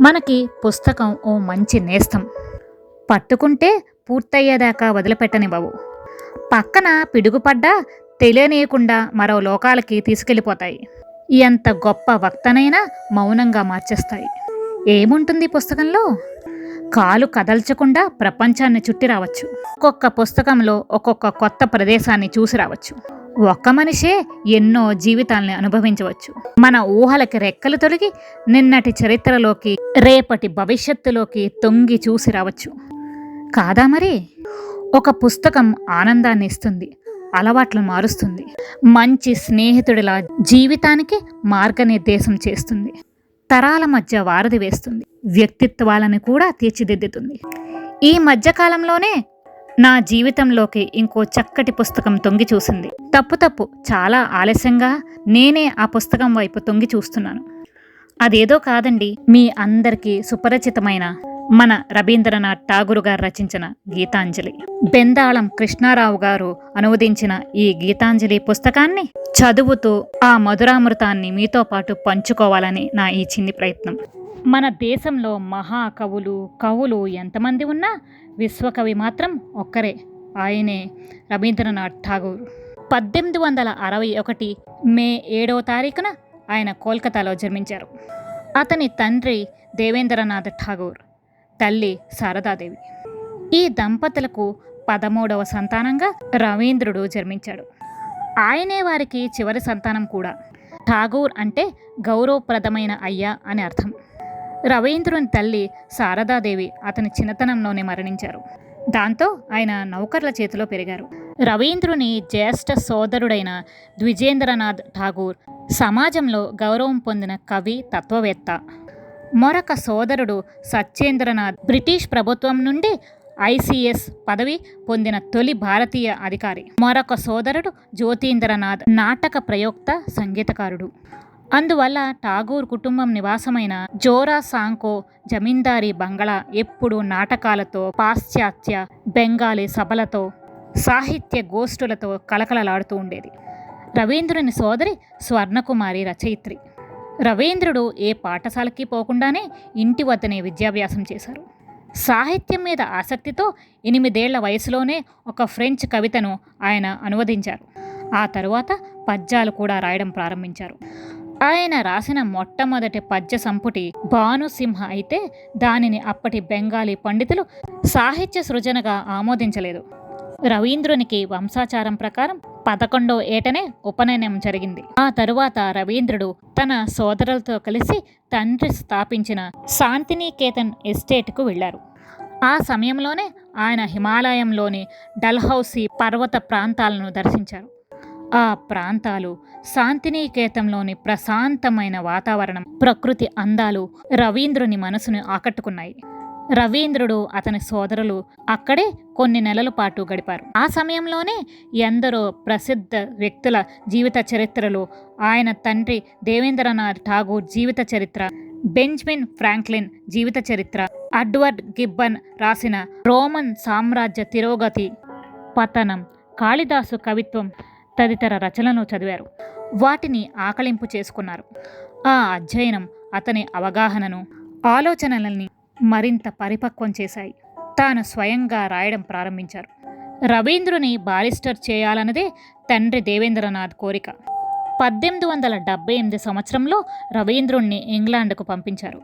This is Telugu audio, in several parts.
మనకి పుస్తకం ఓ మంచి నేస్తం. పట్టుకుంటే పూర్తయ్యేదాకా వదిలిపెట్టని బాబు. పక్కన పిడుగుపడ్డా తెలియనీయకుండా మరో లోకాలకి తీసుకెళ్ళిపోతాయి. ఎంత గొప్ప వక్తనైనా మౌనంగా మార్చేస్తాయి. ఏముంటుంది పుస్తకంలో? కాలు కదల్చకుండా ప్రపంచాన్ని చుట్టి రావచ్చు. ఒక్కొక్క పుస్తకంలో ఒక్కొక్క కొత్త ప్రదేశాన్ని చూసి రావచ్చు. ఒక్క మనిషే ఎన్నో జీవితాల్ని అనుభవించవచ్చు. మన ఊహలకి రెక్కలు తొలగి నిన్నటి చరిత్రలోకి రేపటి భవిష్యత్తులోకి తొంగి చూసి రావచ్చు. కాదా మరి? ఒక పుస్తకం ఆనందాన్ని ఇస్తుంది అలవాట్లు మారుస్తుంది. మంచి స్నేహితుడిలా జీవితానికి మార్గనిర్దేశం చేస్తుంది. తరాల మధ్య వారధి వేస్తుంది. వ్యక్తిత్వాలను కూడా తీర్చిదిద్దుతుంది. ఈ మధ్యకాలంలోనే నా జీవితంలోకి ఇంకో చక్కటి పుస్తకం తొంగి చూసింది. తప్పు తప్పు చాలా ఆలస్యంగా నేనే ఆ పుస్తకం వైపు తొంగి చూస్తున్నాను. అదేదో కాదండి మీ అందరికీ సుపరిచితమైన మన రవీంద్రనాథ్ ఠాగూర్ గారు రచించిన గీతాంజలి. బెందాళం కృష్ణారావు గారు అనువదించిన ఈ గీతాంజలి పుస్తకాన్ని చదువుతూ ఆ మధురామృతాన్ని మీతో పాటు పంచుకోవాలని నా ఈ చిన్ని ప్రయత్నం. మన దేశంలో మహాకవులు కవులు ఎంతమంది ఉన్నా విశ్వకవి మాత్రం ఒక్కరే. ఆయనే రవీంద్రనాథ్ ఠాగూర్. పద్దెనిమిది వందల అరవై ఒకటి మే ఏడవ తారీఖున ఆయన కోల్కతాలో జన్మించారు. అతని తండ్రి దేవేంద్రనాథ్ ఠాగూర్ తల్లి శారదాదేవి. ఈ దంపతులకు పదమూడవ సంతానంగా రవీంద్రుడు జన్మించాడు. ఆయనే వారికి చివరి సంతానం కూడా. ఠాగూర్ అంటే గౌరవప్రదమైన అయ్యా అని అర్థం. రవీంద్రుని తల్లి శారదాదేవి అతని చిన్నతనంలోనే మరణించారు. దాంతో ఆయన నౌకర్ల చేతిలో పెరిగారు. రవీంద్రుని జ్యేష్ఠ సోదరుడైన ద్విజేంద్రనాథ్ ఠాగూర్ సమాజంలో గౌరవం పొందిన కవి తత్వవేత్త. మరొక సోదరుడు సత్యేంద్రనాథ్ బ్రిటిష్ ప్రభుత్వం నుండి ఐసిఎస్ పదవి పొందిన తొలి భారతీయ అధికారి. మరొక సోదరుడు జ్యోతీంద్రనాథ్ నాటక ప్రయోక్త సంగీతకారుడు. అందువల్ల ఠాగూర్ కుటుంబం నివాసమైన జోరా సాంకో జమీందారీ బంగళా ఎప్పుడూ నాటకాలతో పాశ్చాత్య బెంగాలీ సభలతో సాహిత్య గోష్ఠులతో కలకలలాడుతూ ఉండేది. రవీంద్రుని సోదరి స్వర్ణకుమారి రచయిత్రి. రవీంద్రుడు ఏ పాఠశాలకి పోకుండానే ఇంటి వద్దనే విద్యాభ్యాసం చేశారు. సాహిత్యం మీద ఆసక్తితో ఎనిమిదేళ్ళ వయసులోనే ఒక ఫ్రెంచ్ కవితను ఆయన అనువదించారు. ఆ తరువాత పద్యాలు కూడా రాయడం ప్రారంభించారు. ఆయన రాసిన మొట్టమొదటి పద్య సంపుటి భానుసింహ అయితే దానిని అప్పటి బెంగాలీ పండితులు సాహిత్య సృజనగా ఆమోదించలేదు. రవీంద్రునికి వంశాచారం ప్రకారం పదకొండో ఏటనే ఉపనయనం జరిగింది. ఆ తరువాత రవీంద్రుడు తన సోదరులతో కలిసి తండ్రి స్థాపించిన శాంతినికేతన్ ఎస్టేట్కు వెళ్ళారు. ఆ సమయంలోనే ఆయన హిమాలయంలోని డల్హౌసీ పర్వత ప్రాంతాలను దర్శించారు. ఆ ప్రాంతాలు శాంతినికేతంలోని ప్రశాంతమైన వాతావరణం ప్రకృతి అందాలు రవీంద్రుని మనసును ఆకట్టుకున్నాయి. రవీంద్రుడు అతని సోదరులు అక్కడే కొన్ని నెలల పాటు గడిపారు. ఆ సమయంలోనే ఎందరో ప్రసిద్ధ వ్యక్తుల జీవిత చరిత్రలు ఆయన తండ్రి దేవేంద్రనాథ్ ఠాగూర్ జీవిత చరిత్ర బెంజ్మిన్ ఫ్రాంక్లిన్ జీవిత చరిత్ర అడ్వర్డ్ గిబ్బన్ రాసిన రోమన్ సామ్రాజ్య తిరోగతి పతనం కాళిదాసు కవిత్వం తదితర రచనలను చదివారు. వాటిని ఆకలింపు చేసుకున్నారు. ఆ అధ్యయనం అతని అవగాహనను ఆలోచనలని మరింత పరిపక్వం చేశాయి. తాను స్వయంగా రాయడం ప్రారంభించారు. రవీంద్రుని బారిస్టర్ చేయాలన్నదే తండ్రి దేవేంద్రనాథ్ కోరిక. పద్దెనిమిది వందల డెబ్బై ఎనిమిది సంవత్సరంలో రవీంద్రుణ్ణి ఇంగ్లాండ్కు పంపించారు.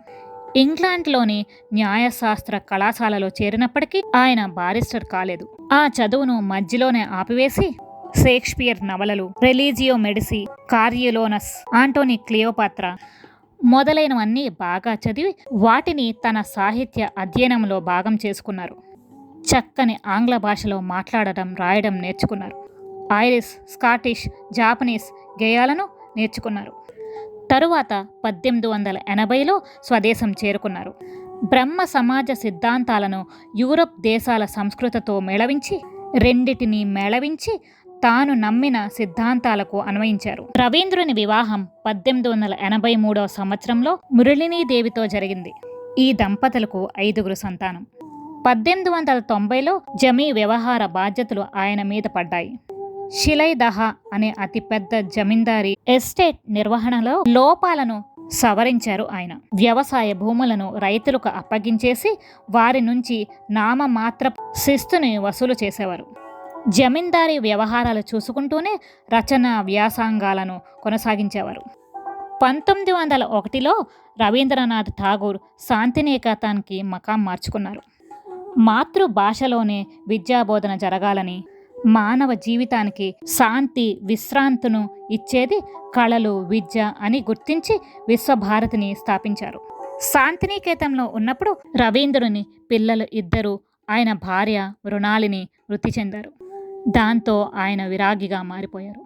ఇంగ్లాండ్లోని న్యాయశాస్త్ర కళాశాలలో చేరినప్పటికీ ఆయన బారిస్టర్ కాలేదు. ఆ చదువును మధ్యలోనే ఆపివేసి షేక్స్పియర్ నవలలు Religio Medici Coriolanus Antony Cleopatra మొదలైనవన్నీ బాగా చదివి వాటిని తన సాహిత్య అధ్యయనంలో భాగం చేసుకున్నారు. చక్కని ఆంగ్ల భాషలో మాట్లాడడం రాయడం నేర్చుకున్నారు. ఐరిష్ స్కాటిష్ జాపనీస్ గేయాలను నేర్చుకున్నారు. తరువాత పద్దెనిమిది వందల ఎనభైలో స్వదేశం చేరుకున్నారు. బ్రహ్మ సమాజ సిద్ధాంతాలను యూరప్ దేశాల సంస్కృతితో మేళవించి రెండిటిని మేళవించి తాను నమ్మిన సిద్ధాంతాలకు అన్వయించారు. రవీంద్రుని వివాహం పద్దెనిమిది వందల ఎనభై మూడవ సంవత్సరంలో మురళినీదేవితో జరిగింది. ఈ దంపతులకు ఐదుగురు సంతానం. పద్దెనిమిది వందల తొంభైలో జమీ వ్యవహార బాధ్యతలు ఆయన మీద పడ్డాయి. షిలైదహ అనే అతిపెద్ద జమీందారీ ఎస్టేట్ నిర్వహణలో లోపాలను సవరించారు ఆయన. వ్యవసాయ భూములను రైతులకు అప్పగించేసి వారి నుంచి నామమాత్ర శిస్తుని వసూలు చేసేవారు. జమీందారీ వ్యవహారాలు చూసుకుంటూనే రచన వ్యాసంగాలను కొనసాగించేవారు. పంతొమ్మిది వందల ఒకటిలో రవీంద్రనాథ్ ఠాగూర్ శాంతినికేతన్కి మకాం మార్చుకున్నారు. మాతృభాషలోనే విద్యాబోధన జరగాలని మానవ జీవితానికి శాంతి విశ్రాంతును ఇచ్చేది కళలు విద్య అని గుర్తించి విశ్వభారతిని స్థాపించారు. శాంతినికేతంలో ఉన్నప్పుడు రవీంద్రుని పిల్లలు ఇద్దరు ఆయన భార్య మృణాలిని మృతి చెందారు. దాంతో ఆయన విరాగిగా మారిపోయారు.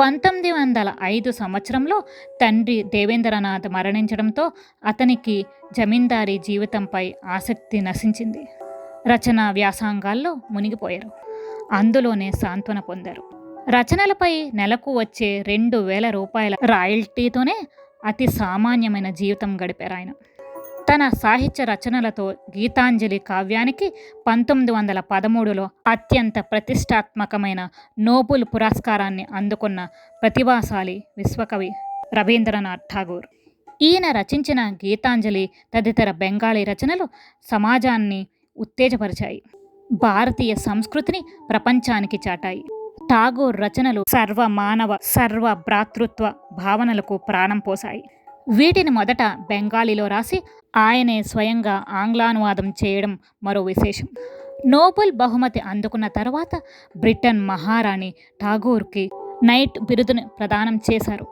పంతొమ్మిది వందల ఐదు సంవత్సరంలో తండ్రి దేవేంద్రనాథ్ మరణించడంతో అతనికి జమీందారీ జీవితంపై ఆసక్తి నశించింది. రచన వ్యాసాంగాల్లో మునిగిపోయారు. అందులోనే సాంత్వన పొందారు. రచనలపై నెలకు వచ్చే రెండు వేల రూపాయల రాయల్టీతోనే అతి సామాన్యమైన జీవితం గడిపారు ఆయన. తన సాహిత్య రచనలతో గీతాంజలి కావ్యానికి పంతొమ్మిది వందల పదమూడులో అత్యంత ప్రతిష్టాత్మకమైన నోబుల్ పురస్కారాన్ని అందుకున్న ప్రతిభాశాలి విశ్వకవి రవీంద్రనాథ్ ఠాగూర్. ఈయన రచించిన గీతాంజలి తదితర బెంగాలీ రచనలు సమాజాన్ని ఉత్తేజపరిచాయి. భారతీయ సంస్కృతిని ప్రపంచానికి చాటాయి. ఠాగూర్ రచనలు సర్వ మానవ సర్వ భ్రాతృత్వ భావనలకు ప్రాణం పోసాయి వీటిని మొదట బెంగాలీలో రాసి ఆయనే స్వయంగా ఆంగ్లానువాదం చేయడం మరో విశేషం. నోబెల్ బహుమతి అందుకున్న తర్వాత బ్రిటన్ మహారాణి ఠాగూర్కి నైట్ బిరుదుని ప్రదానం చేశారు.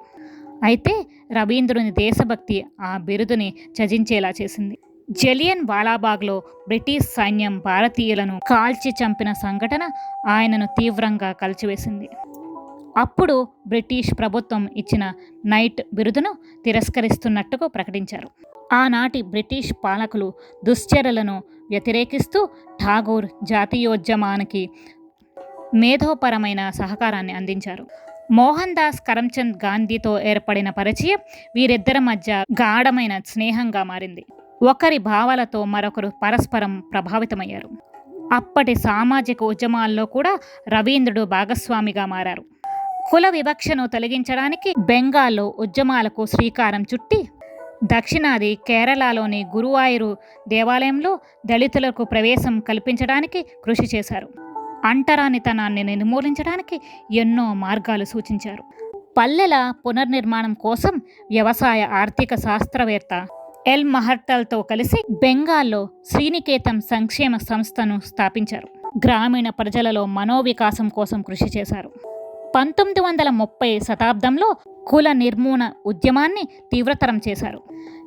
అయితే రవీంద్రుని దేశభక్తి ఆ బిరుదుని చజించేలా చేసింది. జలియన్ వాలాబాగ్లో బ్రిటిష్ సైన్యం భారతీయులను కాల్చి చంపిన సంఘటన ఆయనను తీవ్రంగా కలిచివేసింది. అప్పుడు బ్రిటిష్ ప్రభుత్వం ఇచ్చిన నైట్ బిరుదును తిరస్కరిస్తున్నట్టుగా ప్రకటించారు. ఆనాటి బ్రిటిష్ పాలకులు దుశ్చర్యలను వ్యతిరేకిస్తూ ఠాగూర్ జాతీయోద్యమానికి మేధోపరమైన సహకారాన్ని అందించారు. మోహన్ దాస్ కరమ్చంద్ గాంధీతో ఏర్పడిన పరిచయం వీరిద్దరి మధ్య గాఢమైన స్నేహంగా మారింది. ఒకరి భావాలతో మరొకరు పరస్పరం ప్రభావితమయ్యారు. అప్పటి సామాజిక ఉద్యమాల్లో కూడా రవీంద్రుడు భాగస్వామిగా మారారు. కుల వివక్షను తొలగించడానికి బెంగాల్లో ఉద్యమాలకు శ్రీకారం చుట్టి దక్షిణాది కేరళలోని గురువాయూరు దేవాలయంలో దళితులకు ప్రవేశం కల్పించడానికి కృషి చేశారు. అంటరానితనాన్ని నిర్మూలించడానికి ఎన్నో మార్గాలు సూచించారు. పల్లెల పునర్నిర్మాణం కోసం వ్యవసాయ ఆర్థిక శాస్త్రవేత్త ఎల్ మహర్టల్తో కలిసి బెంగాల్లో శ్రీనికేతం సంక్షేమ సంస్థను స్థాపించారు. గ్రామీణ ప్రజలలో మనోవికాసం కోసం కృషి చేశారు. పంతొమ్మిది వందల ముప్పై శతాబ్దంలో కుల నిర్మూలన ఉద్యమాన్ని తీవ్రతరం చేశారు.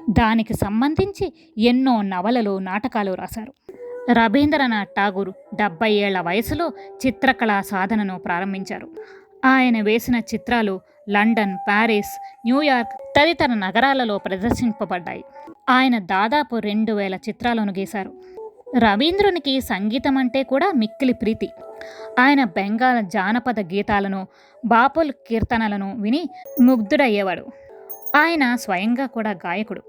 దానికి సంబంధించి ఎన్నో నవలలు నాటకాలు రాశారు. రవీంద్రనాథ్ ఠాగూర్ డెబ్బై ఏళ్ళ వయసులో చిత్రకళా సాధనను ప్రారంభించారు. ఆయన వేసిన చిత్రాలు లండన్ ప్యారిస్ న్యూయార్క్ తదితర నగరాలలో ప్రదర్శింపబడ్డాయి. ఆయన దాదాపు రెండు వేల చిత్రాలను గీశారు. రవీంద్రునికి సంగీతం అంటే కూడా మిక్కిలి ప్రీతి. ఆయన బెంగాల్ జానపద గీతాలను బాపుల్ కీర్తనలను విని ముగ్ధుడయ్యేవాడు. ఆయన స్వయంగా కూడా గాయకుడు.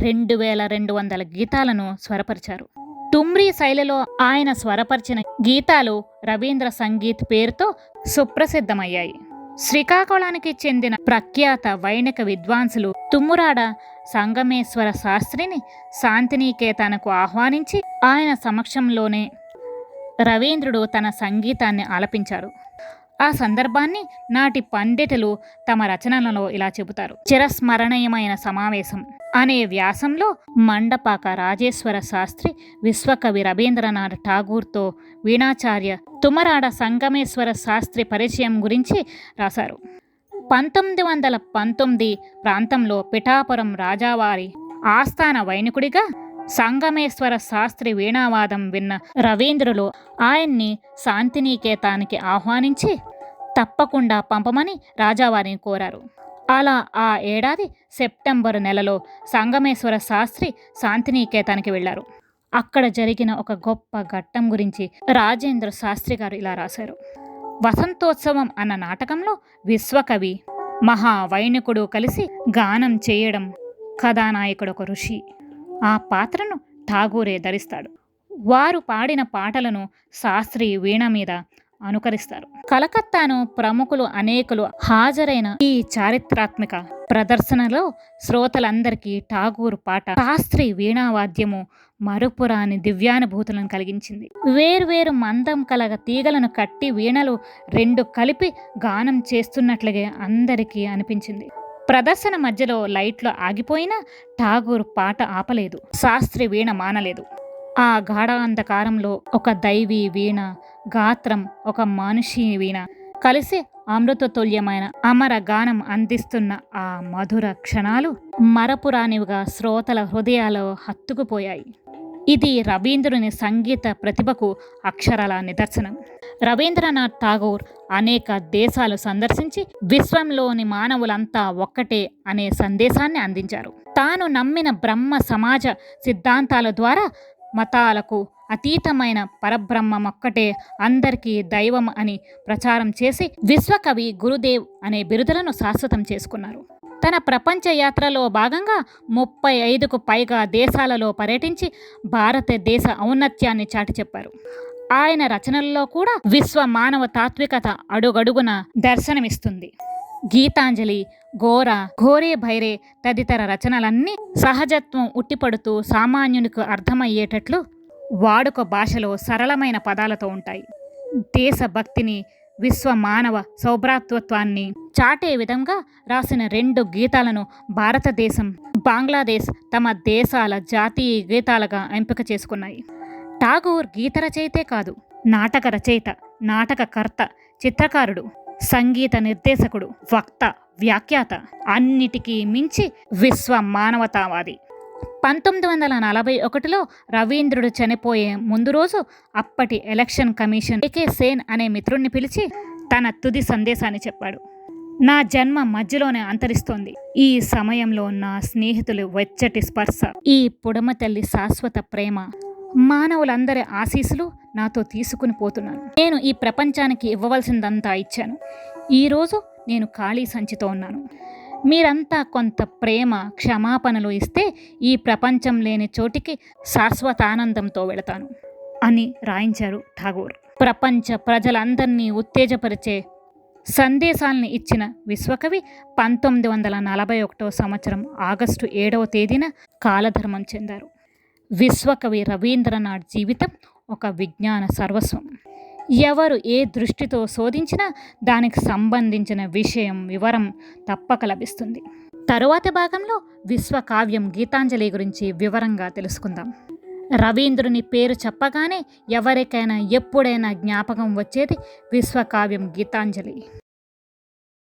రెండు వేల రెండు వందల గీతాలను స్వరపరిచారు. తుమ్రీ శైలిలో ఆయన స్వరపరిచిన గీతాలు రవీంద్ర సంగీత్ పేరుతో సుప్రసిద్ధమయ్యాయి. శ్రీకాకుళానికి చెందిన ప్రఖ్యాత వైణిక విద్వాంసులు తుమ్మురాడ సంగమేశ్వర శాస్త్రిని శాంతినికేతనకు ఆహ్వానించి ఆయన సమక్షంలోనే రవీంద్రుడు తన సంగీతాన్ని ఆలపించారు. ఆ సందర్భాన్ని నాటి పండితులు తమ రచనలలో ఇలా చెబుతారు. చిరస్మరణీయమైన సమావేశం. అనే వ్యాసంలో మండపాక రాజేశ్వర శాస్త్రి విశ్వకవి రవీంద్రనాథ్ ఠాగూర్తో వీణాచార్య తుమరాడ సంగమేశ్వర శాస్త్రి పరిచయం గురించి రాశారు. పంతొమ్మిది వందల పంతొమ్మిది ప్రాంతంలో పిఠాపురం రాజావారి ఆస్థాన వైనికుడిగా సంగమేశ్వర శాస్త్రి వీణావాదం విన్న రవీంద్రులు ఆయన్ని శాంతినికేతానికి ఆహ్వానించి తప్పకుండా పంపమని రాజావారిని కోరారు. అలా ఆ ఏడాది సెప్టెంబర్ నెలలో సంగమేశ్వర శాస్త్రి శాంతినికేతానికి వెళ్ళారు. అక్కడ జరిగిన ఒక గొప్ప ఘట్టం గురించి రాజేంద్ర శాస్త్రి గారు ఇలా రాశారు. వసంతోత్సవం అన్న నాటకంలో విశ్వకవి మహా వైణికుడు కలిసి గానం చేయడం కథానాయకుడు ఒక ఋషి. ఆ పాత్రను ఠాగూరే ధరిస్తాడు. వారు పాడిన పాటలను శాస్త్రి వీణ మీద అనుకరిస్తారు. కలకత్తాను ప్రముఖులు అనేకులు హాజరైన ఈ చారిత్రాత్మక ప్రదర్శనలో శ్రోతలందరికీ ఠాగూర్ పాట శాస్త్రి వీణావాద్యము మరుపురాని దివ్యానుభూతులను కలిగించింది. వేర్వేరు మందం కలగ తీగలను కట్టి వీణలు రెండు కలిపి గానం చేస్తున్నట్లుగా అందరికీ అనిపించింది. ప్రదర్శన మధ్యలో లైట్లు ఆగిపోయినా ఠాగూర్ పాట ఆపలేదు. శాస్త్రి వీణ మానలేదు. ఆ గాఢ అంధకారంలో ఒక దైవీ వీణ గాత్రం ఒక మనిషి వీణ కలిసి అమృతతుల్యమైన అమర గానం అందిస్తున్న ఆ మధుర క్షణాలు మరపురానివిగా శ్రోతల హృదయాల్లో హత్తుకుపోయాయి. ఇది రవీంద్రుని సంగీత ప్రతిభకు అక్షరాల నిదర్శనం. రవీంద్రనాథ్ ఠాగూర్ అనేక దేశాలు సందర్శించి విశ్వంలోని మానవులంతా ఒక్కటే అనే సందేశాన్ని అందించారు. తాను నమ్మిన బ్రహ్మ సమాజ సిద్ధాంతాల ద్వారా మతాలకు అతీతమైన పరబ్రహ్మం ఒక్కటే అందరికీ దైవం అని ప్రచారం చేసి విశ్వకవి గురుదేవ్ అనే బిరుదులను శాశ్వతం చేసుకున్నారు. తన ప్రపంచ యాత్రలో భాగంగా ముప్పై ఐదుకు పైగా దేశాలలో పర్యటించి భారతదేశ ఔన్నత్యాన్ని చాటి చెప్పారు. ఆయన రచనల్లో కూడా విశ్వ మానవ తాత్వికత అడుగడుగున దర్శనమిస్తుంది. గీతాంజలి ఘోర ఘోరే భైరే తదితర రచనలన్నీ సహజత్వం ఉట్టిపడుతూ సామాన్యునికి అర్థమయ్యేటట్లు వాడుక భాషలో సరళమైన పదాలతో ఉంటాయి. దేశభక్తిని విశ్వ మానవ సౌభ్రాతృత్వాన్ని చాటే విధంగా రాసిన రెండు గీతాలను భారతదేశం బంగ్లాదేశ్ తమ దేశాల జాతీయ గీతాలుగా ఎంపిక చేసుకున్నాయి. ఠాగూర్ గీత రచయితే కాదు నాటక రచయిత నాటకకర్త చిత్రకారుడు. సంగీత నిర్దేశకుడు వక్త వ్యాఖ్యాత అన్నిటికీ మించి విశ్వ మానవతావాది. పంతొమ్మిది వందల నలభై ఒకటిలో రవీంద్రుడు చనిపోయే ముందు రోజు అప్పటి ఎలక్షన్ కమిషన్ ఏకే సేన్ అనే మిత్రుణ్ణి పిలిచి తన తుది సందేశాన్ని చెప్పాడు. నా జన్మ మధ్యలోనే అంతరిస్తోంది. ఈ సమయంలో నా స్నేహితులు వెచ్చటి స్పర్శ. ఈ పుడమ తల్లి శాశ్వత ప్రేమ మానవులందరి ఆశీస్సులు నాతో తీసుకుని పోతున్నాను. నేను ఈ ప్రపంచానికి ఇవ్వవలసిందంతా ఇచ్చాను. ఈరోజు నేను ఖాళీ సంచితో ఉన్నాను. మీరంతా కొంత ప్రేమ క్షమాపణలు ఇస్తే ఈ ప్రపంచం లేని చోటికి శాశ్వతానందంతో వెళతాను అని రాయించారు ఠాగూర్. ప్రపంచ ప్రజలందరినీ ఉత్తేజపరిచే సందేశాల్ని ఇచ్చిన విశ్వకవి పంతొమ్మిది వందల నలభై ఒకటో సంవత్సరం ఆగస్టు ఏడవ తేదీన కాలధర్మం చెందారు. విశ్వకవి రవీంద్రనాథ్ జీవితం ఒక విజ్ఞాన సర్వస్వం. ఎవరు ఏ దృష్టితో శోధించినా దానికి సంబంధించిన విషయం వివరం తప్పక లభిస్తుంది. తరువాతి భాగంలో విశ్వకావ్యం గీతాంజలి గురించి వివరంగా తెలుసుకుందాం. రవీంద్రుని పేరు చెప్పగానే ఎవరికైనా ఎప్పుడైనా జ్ఞాపకం వచ్చేది విశ్వకావ్యం గీతాంజలి.